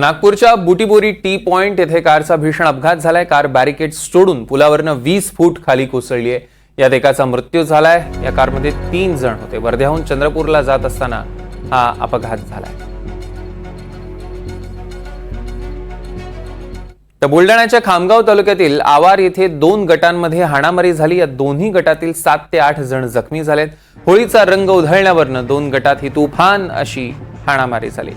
नागपूरच्या Butibori T point येथे कारचा भीषण अपघात झालाय. कार बॅरिकेड तोडून पुलावरनं वीस फूट खाली कोसळली आहे यात एकाचा मृत्यू झालाय. या कारमध्ये तीन जण होते. वर्ध्याहून चंद्रपूरला जात असताना हा अपघात झालाय. तर बुलढाण्याच्या खामगाव तालुक्यातील आवार येथे दोन गटांमध्ये हाणामारी झाली. या दोन्ही गटातील सात ते आठ जण जखमी झालेत. होळीचा रंग उधळण्यावरनं दोन गटात ही तुफान अशी हाणामारी झाली.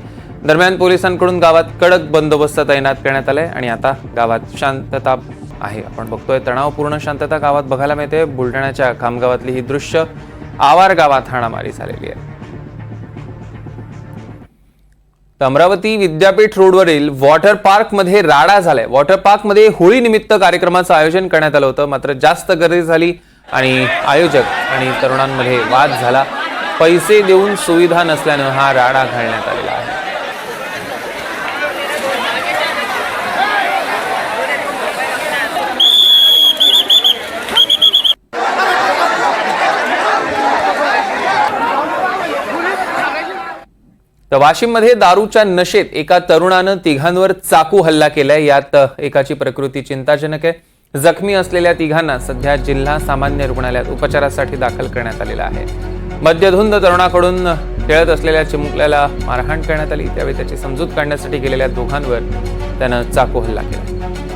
दरम्यान पोलिसांकडून गावात कडक बंदोबस्त तैनात करण्यात आलाय आणि आता गावात शांतता आहे. आपण बघतोय तणावपूर्ण शांतता गावात बघायला मिळते. बुलढाण्याच्या खामगावातली ही दृश्य आवार गावात हाणामारी झालेली आहे. अमरावती विद्यापीठ रोडवरील वॉटर पार्कमध्ये राडा झालाय. वॉटर पार्कमध्ये होळीनिमित्त कार्यक्रमाचं आयोजन करण्यात आलं होतं. मात्र जास्त गर्दी झाली आणि आयोजक आणि तरुणांमध्ये वाद झाला. पैसे देऊन सुविधा नसल्यानं हा राडा घालण्यात आलेला आहे. तर वाशिममध्ये दारूच्या नशेत एका तरुणानं तिघांवर चाकू हल्ला केलाय. यात एकाची प्रकृती चिंताजनक आहे. जखमी असलेल्या तिघांना सध्या जिल्हा सामान्य रुग्णालयात उपचारासाठी दाखल करण्यात आलेला आहे. मद्यधुंद तरुणाकडून खेळत असलेल्या चिमुकल्याला मारहाण करण्यात आली. त्यावेळी त्याची समजूत काढण्यासाठी गेलेल्या दोघांवर त्यानं चाकू हल्ला केला.